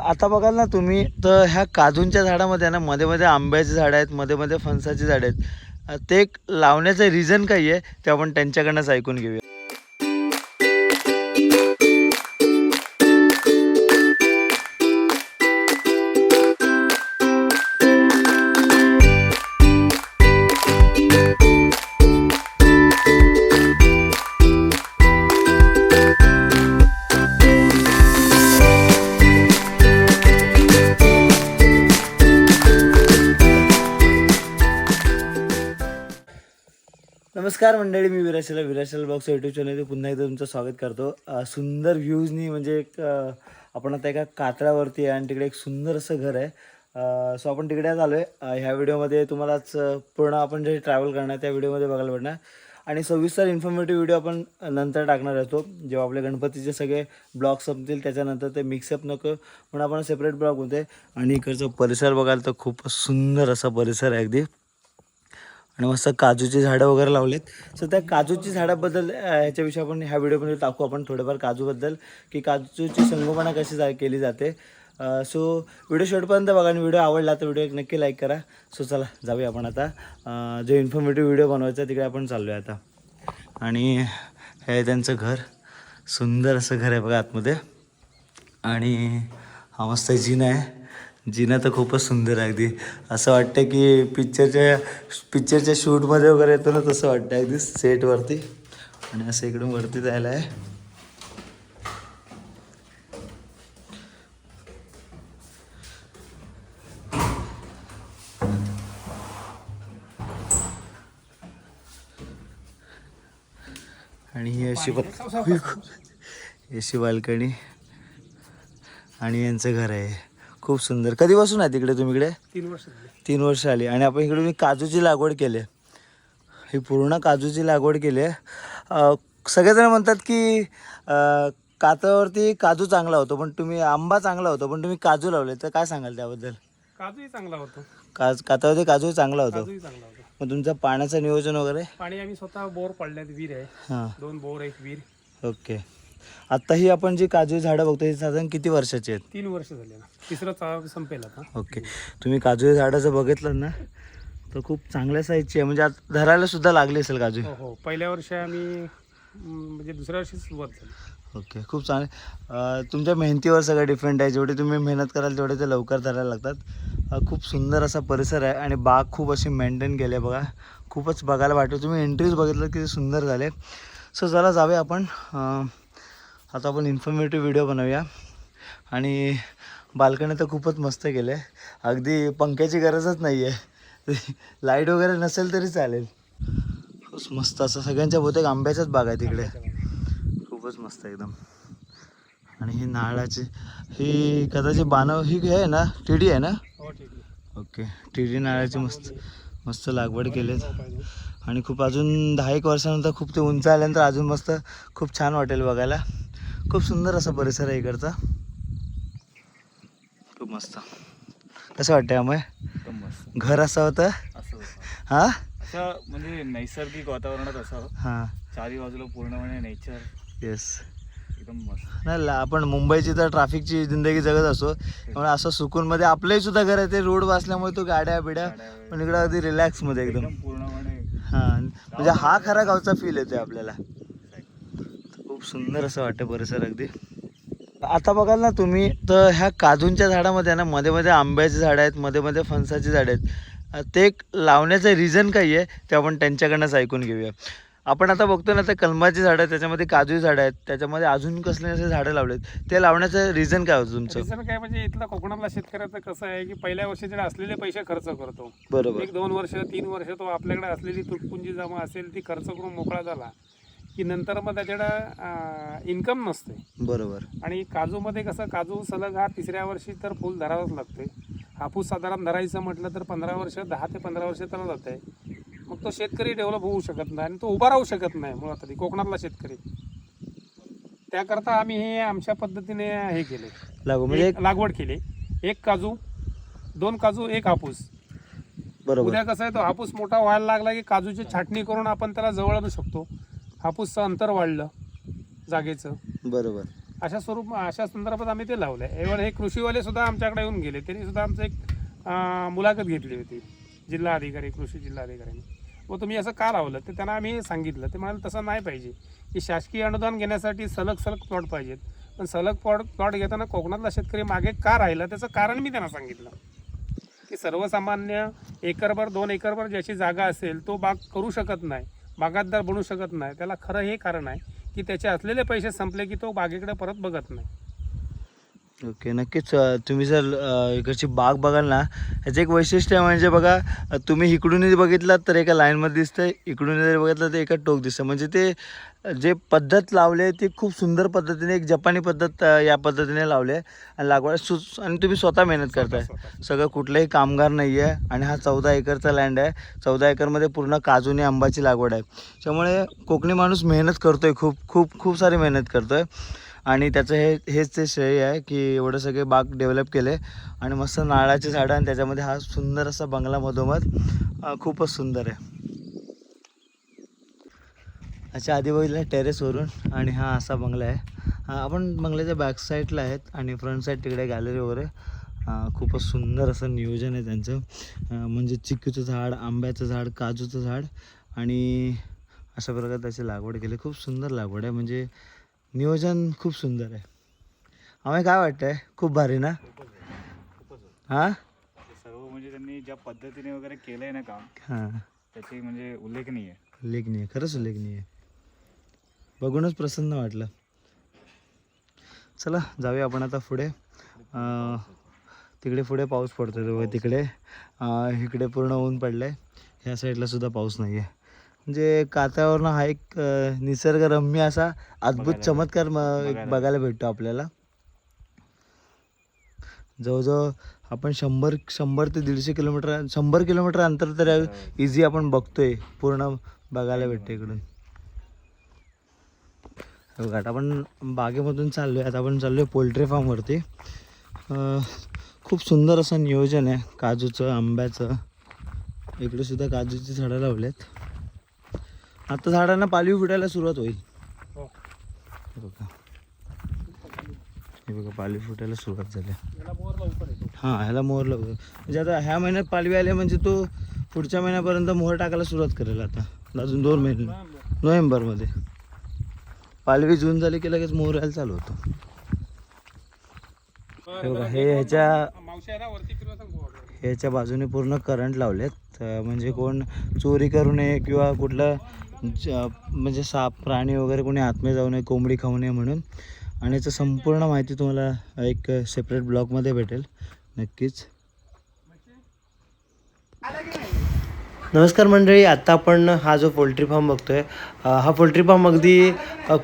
आता बघाल ना तुम्ही तर ह्या काजूंच्या झाडामध्ये ना मध्ये मध्ये आंब्याची झाडं आहेत मध्ये मध्ये फणसाची झाडं आहेत. ते एक लावण्याचं रिझन काही आहे ते आपण त्यांच्याकडनंच ऐकून घेऊया. नमस्कार मंडळी मी विराशला विराशल बॉक्स युट्यूब चॅनलमध्ये पुन्हा एकदा तुमचं स्वागत करतो. सुंदर व्ह्यूजनी म्हणजे एक आपण आता एका कातळावरती आहे आणि तिकडे एक सुंदर असं घर आहे. सो आपण तिकडे आज आलो आहे ह्या व्हिडिओमध्ये तुम्हालाच पूर्ण आपण जे ट्रॅव्हल करणार त्या व्हिडिओमध्ये बघायला भेटणार. आणि सविस्तर इन्फॉर्मेटिव्ह व्हिडिओ आपण नंतर टाकणार असतो. जेव्हा आपले गणपतीचे सगळे ब्लॉग संपतील त्याच्यानंतर ते मिक्सअप नको. म्हणून आपण सेपरेट ब्लॉग होते. आणि इकडचा परिसर बघाल तर खूप सुंदर असा परिसर आहे अगदी. आणि मस्त काजूची झाडं वगैरे लावलेत. सो त्या काजूची झाडाबद्दल ह्याच्याविषयी आपण ह्या व्हिडिओमध्ये टाकू आपण थोडंफार काजूबद्दल की काजूची संगोपना कशी जा केली जाते. सो व्हिडिओ शेवटपर्यंत बघा आणि व्हिडिओ आवडला तर व्हिडिओ एक नक्की लाईक करा. सो चला जाऊया आपण आता. जो इन्फॉर्मेटिव्ह व्हिडिओ बनवायचा तिकडे आपण चाललो आहे आता. आणि हे आहे त्यांचं घर. सुंदर असं घर आहे बघा आतमध्ये. आणि हा मस्त जिना आहे. जिना तर खूपच सुंदर आहे अगदी. असं वाटतं की पिक्चरच्या पिक्चरच्या शूटमध्ये वगैरे येतो ना तसं वाटतं अगदी सेटवरती आणि असं इकडून वरती जायला आहे. आणि ही अशी पण अशी बाल्कनी. आणि यांचं घर आहे. खूप सुंदर. कधीपासून आहे तिकडे तुम्ही इकडे? तीन वर्ष तीन वर्ष आली. आणि आपण इकडे मी काजूची लागवड केली. आहे. ही पूर्ण काजूची लागवड केली. आहे सगळेजण म्हणतात की अं, कातळावरती काजू चांगला होतो पण तुम्ही आंबा चांगला होतो पण तुम्ही काजू लावले. तर काय सांगाल त्याबद्दल? काजूही चांगला होतो. काज कातळावरती काजू चांगला होतो. काजूही चांगला होतो. मग तुमचं पाण्याचं नियोजन वगैरे? पाणी आम्ही स्वतः बोर पडल्यात विहीर आहे. हां. दोन बोर एक विहीर. ओके. आत्ता ही आपण जी काजू झाडं बघतो ही साधारण किती वर्षाची आहेत? तीन वर्ष झाले ना तिसरं चा संपेल आता. ओके. तुम्ही काजू झाडं जर बघितलं ना तर खूप चांगल्या साईजची आहे. म्हणजे आता धरायला सुद्धा लागली असेल काजू? हो हो. पहिल्या वर्षी आम्ही अं, म्हणजे दुसऱ्या वर्षी सुरुवात झाली. ओके. खूप चांगले. अं, तुमच्या मेहनतीवर सगळं डिपेंड आहे. जेवढी तुम्ही मेहनत कराल तेवढे ते लवकर धरायला लागतात. अं, खूप सुंदर असा परिसर आहे आणि बाग खूप अशी मेंटेन केली आहे बघा. खूपच बघायला वाटतं. तुम्ही एंट्रीज बघितलं किती सुंदर झाले. सो चला जाऊया आपण. अं, आता आपण इन्फॉर्मेटिव्ह व्हिडिओ बनवूया. आणि बाल्कनी तर खूपच मस्त केलं आहे अगदी पंख्याची गरजच नाही आहे लाइट वगैरे नसेल तरी चालेल. मस्त असं सगळ्यांच्या बहुतेक आंब्याच्याच बाग आहे तिकडे. खूपच मस्त एकदम. आणि ही नारळाची ही कदाचित बाणव ही आहे ना टिडी आहे ना? हो ओके टिडी नारळाची मस्त मस्त लागवड केलेत. हो. आणि खूप अजून दहा एक वर्षानंतर खूप ते उंच आल्यानंतर अजून मस्त खूप छान वाटेल बघायला. खूप सुंदर असा परिसर आहे इकडचा. खूप मस्त. कसं वाटतंय अमय? मस्त. घर असं होतं? असं होतं. हां? असं म्हणजे नैसर्गिक वातावरणात असावं. हां. चारी बाजूला पूर्णपणे नेचर येस एकदम मस्त. नाही आपण मुंबईची तर ट्रॅफिकची जिंदगी जगत असतो त्यामुळे असं सुकूनमध्ये आपलंही सुद्धा घर आहे. ते रोड वाचल्यामुळे तो गाड्या बिड्या. पण इकडं अगदी रिलॅक्समध्ये एकदम. एकदम पूर्णपणे. हां. म्हणजे हा खरा गावचा फील येतोय आपल्याला. खूप सुंदर असं वाटतं परिसर अगदी. आता बघाल ना तुम्ही तर ह्या काजूंच्या झाडामध्ये ना मध्ये मध्ये आंब्याची झाडं आहेत मध्ये मध्ये फणसाची झाडं आहेत. ते एक लावण्याचं रिझन काही आहे ते आपण त्यांच्याकडनंच ऐकून घेऊया. आपण आता बघतो ना तर कलमाची झाडं आहेत त्याच्यामध्ये काजू झाडं आहेत त्याच्यामध्ये अजून कसले असे झाडं लावलेत ते लावण्याचं रिझन काय होतं तुमचं? रिझन काय म्हणजे इथला कोकणातला शेतकऱ्याचं कसं आहे की पहिल्या वर्षी जेव्हा असलेले पैसे खर्च करतो. बरोबर. एक दोन वर्ष तीन वर्ष तो आपल्याकडे असलेली तुटपुंजी जमा असेल ती खर्च करून मोकळा झाला. की नंतर मग त्याच्याकडं इन्कम नसते. बरोबर. आणि काजूमध्ये कसं काजू सलग हा तिसऱ्या वर्षी तर फुल धरावंच लागते हापूस साधारण धरायचं म्हटलं तर पंधरा वर्ष दहा ते पंधरा वर्ष त्याला जात आहे मग तो शेतकरी डेव्हलप होऊ शकत नाही आणि तो उभा राहू शकत नाही मुळात आधी कोकणातला शेतकरी. त्याकरता आम्ही हे आमच्या पद्धतीने हे केले. लागू म्हणजे एक लागवड केली. एक काजू दोन काजू एक हापूस. बरोबर. उद्या कसं आहे तो हापूस मोठा व्हायला लागला की काजूची छाटणी करून आपण त्याला जवळ आणू शकतो. हापूसचं अंतर वाढलं जागेचं. बरोबर. अशा स्वरूप अशा संदर्भात आम्ही ते लावलं आहे एवढं हे कृषीवाले सुद्धा आमच्याकडे येऊन गेले. त्यांनी सुद्धा आमचं एक अं, मुलाखत घेतली होती. जिल्हा अधिकारी कृषी जिल्हा अधिकाऱ्यांनी. व तुम्ही असं का लावलं? ते त्यांना आम्ही सांगितलं. ते म्हणाले तसं नाही पाहिजे. की शासकीय अनुदान घेण्यासाठी सलग सलग प्लॉट पाहिजेत. पण सलग प्लॉट प्लॉट घेताना कोकणातला शेतकरी मागे का राहिला? त्याचं कारण मी त्यांना सांगितलं. की सर्वसामान्य एकरभर दोन एकरभर ज्याची जागा असेल तो बाग करू शकत नाही. बागायतदार बनू शकत नाही. त्याला खरं हे कारण आहे की त्याचे असलेले पैसे संपले की तो बागेकडे परत बघत नाही. ओके नक्कीच तुम्ही जर इकडची बाग बघाल ना ह्याचं एक वैशिष्ट्य म्हणजे बघा तुम्ही इकडूनही बघितलात तर एका लाईनमध्ये दिसतंय इकडून जर बघितलं तर एका टोक दिसतं म्हणजे ते जे पद्धत लावले ती खूप सुंदर पद्धतीने एक जपानी पद्धत या पद्धतीने लावले आणि लागवड सु आणि तुम्ही स्वतः मेहनत करताय. सगळं कुठलंही कामगार नाही आहे आणि हा चौदा एकरचा लँड आहे. चौदा एकरमध्ये पूर्ण काजूने आंबाची लागवड आहे. त्यामुळे कोकणी माणूस मेहनत करतोय खूप खूप खूप सारी मेहनत करतोय. आणि त्याचं हे हेच ते श्रेय आहे की एवढं सगळे बाग डेव्हलप केले आणि मस्त नारळाचे झाडं आणि त्याच्यामध्ये हा सुंदर असा बंगला मधोमध खूपच सुंदर आहे. अच्छा आधी बघितलं टेरेसवरून आणि हा असा बंगला आहे. आपण बंगल्याच्या बॅक साईडला आहेत आणि फ्रंट साईड तिकडे गॅलरी वगैरे खूपच सुंदर असं नियोजन आहे त्यांचं. म्हणजे चिक्कूचं झाड आंब्याचं झाड काजूचं झाड आणि अशा प्रकारे त्याची लागवड केली. खूप सुंदर लागवड आहे. म्हणजे नियोजन खूप सुंदर आहे. आम्हाला काय वाटतंय? खूप भारी ना? हां? सर्व म्हणजे त्यांनी ज्या पद्धतीने वगैरे केलंय ना काम हां. त्याची म्हणजे उल्लेखनीय. आहे उल्लेखनीय खरंच उल्लेखनीय. बघूनच प्रसन्न वाटलं. चला जाऊया आपण आता पुढे. तिकडे पुढे पाऊस पडतोय तिकडे. इकडे पूर्ण ऊन पडलंय. ह्या साईडला सुद्धा पाऊस नाही आहे म्हणजे कात्यावरनं हा एक निसर्गरम्य असा अद्भुत चमत्कार एक बघायला. भेटतो आपल्याला. जवळजवळ आपण शंभर शंभर ते दीडशे किलोमीटर शंभर किलोमीटर अंतर तर इझी आपण बघतोय पूर्ण बघायला भेटतं इकडून. हे बघा आता आपण बागेमधून चाललोय आता आपण चाललोय पोल्ट्री फार्मवरती खूप सुंदर असं नियोजन आहे काजूचं आंब्याचं. इकडे सुद्धा काजूची झाडं लावलेत. आता झाडांना पालवी फुटायला सुरुवात होईल. हो. हे बघा. हे बघा पालवी फुटायला सुरुवात झाली. हां ह्याला मोहर लवकर म्हणजे आता ह्या महिन्यात पालवी आले म्हणजे तो पुढच्या महिन्यापर्यंत मोहर टाकायला सुरुवात करेल आता. अजून दोन महिने. नोव्हेंबरमध्ये. पालवी जून झाली की लगेच मोहर यायला चालू होतो. हे बघा हे ह्याच्या. ह्याच्या बाजूने पूर्ण करंट लावलेत. म्हणजे कोण चोरी करू नये किंवा कुठलं ज- म्हणजे साप प्राणी वगैरे कोणी आतमध्ये जाऊ नये कोंबडी खाऊ नये म्हणून. आणि याचं संपूर्ण माहिती तुम्हाला एक सेपरेट ब्लॉगमध्ये भेटेल. नक्कीच. नमस्कार मंडळी आत्ता आपण हा जो पोल्ट्री फार्म बघतो आहे हा पोल्ट्री फार्म अगदी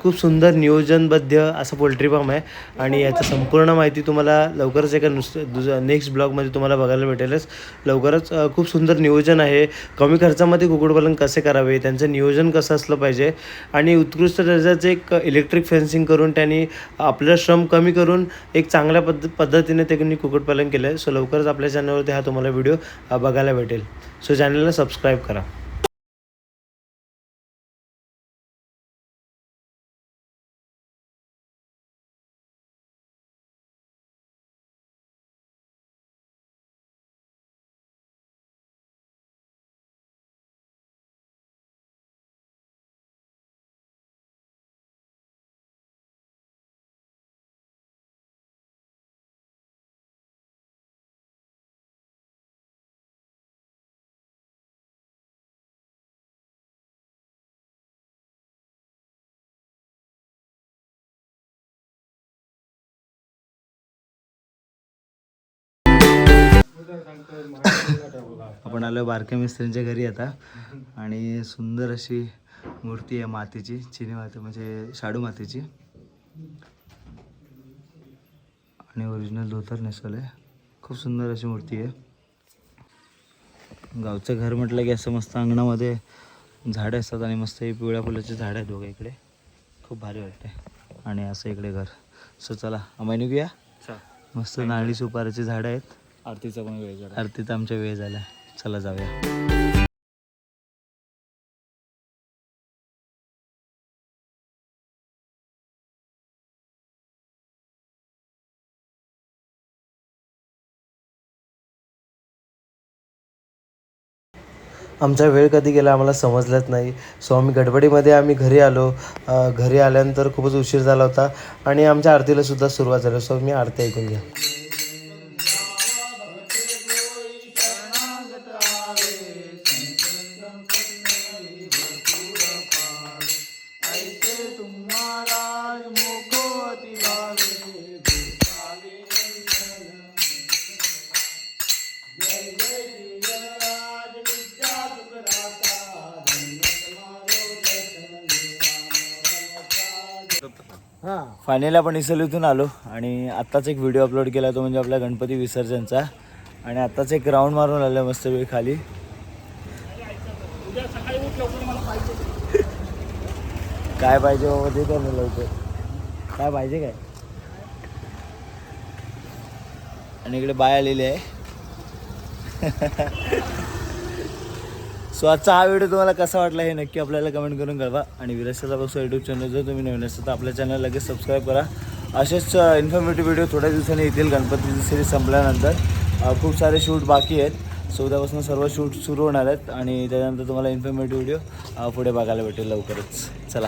खूप सुंदर नियोजनबद्ध असा पोल्ट्री फार्म आहे. आणि याचं संपूर्ण माहिती तुम्हाला लवकरच एका नुसतं दुस नेक्स्ट ब्लॉगमध्ये तुम्हाला बघायला भेटेलच. लवकरच खूप सुंदर नियोजन आहे. कमी खर्चामध्ये कुक्कुटपालन कसे करावे? त्यांचं नियोजन कसं असलं पाहिजे? आणि उत्कृष्ट दर्जाचं एक इलेक्ट्रिक फेन्सिंग करून त्यांनी आपलं श्रम कमी करून एक चांगल्या पद्ध पद्धतीने त्यांनी कुक्कुटपालन केलं आहे सो लवकरच आपल्या चॅनलवरती हा तुम्हाला व्हिडिओ बघायला भेटेल. सो चॅनलला सबस्क्राईब करा. आपण आलो बारक्या मिस्त्रींच्या घरी आता. आणि सुंदर अशी मूर्ती आहे मातीची चिनी माती म्हणजे शाडू मातीची. आणि ओरिजिनल धोतर नेसवलं आहे खूप सुंदर अशी मूर्ती आहे. गावचं घर म्हटलं की असं मस्त अंगणामध्ये झाडं असतात आणि मस्त ही पिवळ्या फुलाची झाडं आहेत दोघं इकडे. खूप भारी वाटते आणि असं इकडे घर. सो चला आम्ही निघूया. मस्त नारळी सुपारीची झाडं आहेत. आरतीचा पण वेळ झाला. आरतीचा आमच्या वेळ झाला. चला जाऊया. आमचा वेळ कधी गेला आम्हाला समजलंच नाही. सो आम्ही गडबडीमध्ये आम्ही घरी आलो. घरी आल्यानंतर खूपच उशीर झाला होता. आणि आमच्या आरतीला सुद्धा सुरुवात झाली. सो मी आरती ऐकून घ्या. फायनली आपण इथून आलो आणि आत्ताच एक व्हिडिओ अपलोड केला तो म्हणजे आपल्या गणपती विसर्जनचा. आणि आत्ताच एक राऊंड मारून आलं मस्त वेळ खाली. काय पाहिजे बाबा ते कर लवकर. काय पाहिजे काय? आणि इकडे बाय आलेली आहे. सो आजचा हा व्हिडिओ तुम्हाला कसा वाटला हे नक्की आपल्याला कमेंट करून कळवा. आणि विरासला बघतो यूट्यूब चॅनल जर तुम्ही नवीन असाल तर आपल्या चॅनल लगेच सबस्क्राईब करा. असेच uh, इन्फॉर्मेटिव्ह व्हिडिओ थोड्या दिवसांनी येतील. गणपतीची सिरीज संपल्यानंतर. Uh, खूप सारे शूट बाकी आहेत. सो उद्यापासून सर्व शूट सुरू होणार आहेत. आणि त्याच्यानंतर तुम्हाला इन्फॉर्मेटिव्ह व्हिडिओ uh, पुढे बघायला भेटेल लवकरच. चला.